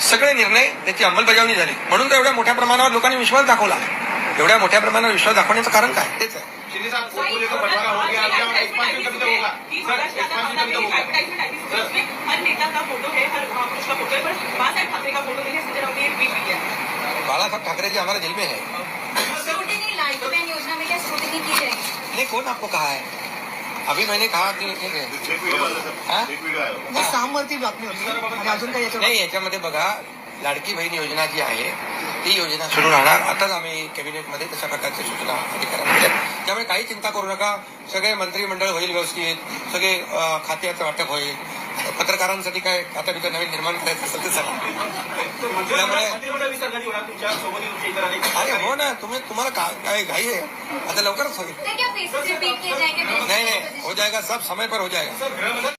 सगळे निर्णय त्याची अंमलबजावणी झाली. म्हणून तर एवढ्या मोठ्या प्रमाणावर लोकांनी विश्वास दाखवला. एवढ्या मोठ्या प्रमाणावर विश्वास दाखवण्याचं कारण काय? तेच आहे. हो क्या है है बाळासाहेब ठाकरे का फोटो नहीं है संजय राउत ने एक ट्वीट भी किया बालासाहेब ठाकरे जी हमारे दिल में है स्क्रूटिनी लाडकी बहन योजना में क्या स्क्रूटिनी की जाएगी? नहीं कौन आपको कहा है? अभी मैंने कहा कि सामवरती बातमी होती। आणि अजून काही नाही याच्यामध्ये बघा लाडकी बहीण योजना जी आहे ती योजना सुरू राहणार. आताच आम्ही कॅबिनेटमध्ये तशा प्रकारच्या सूचना अधिकाऱ्यांना दिल्या. त्यामुळे काही चिंता करू नका. सगळे मंत्रिमंडळ होईल व्यवस्थित. सगळे खात्याचं वाटप होईल. पत्रकारांसाठी काय खाता बिता नवीन निर्माण करायचं असेल तर सांगा त्यामुळे अरे हो ना. तुम्ही तुम्हाला का- काय घाई आहे. आता लवकरच होईल. नहीं नहीं. हो जाएगा सब समय पर हो जाएगा।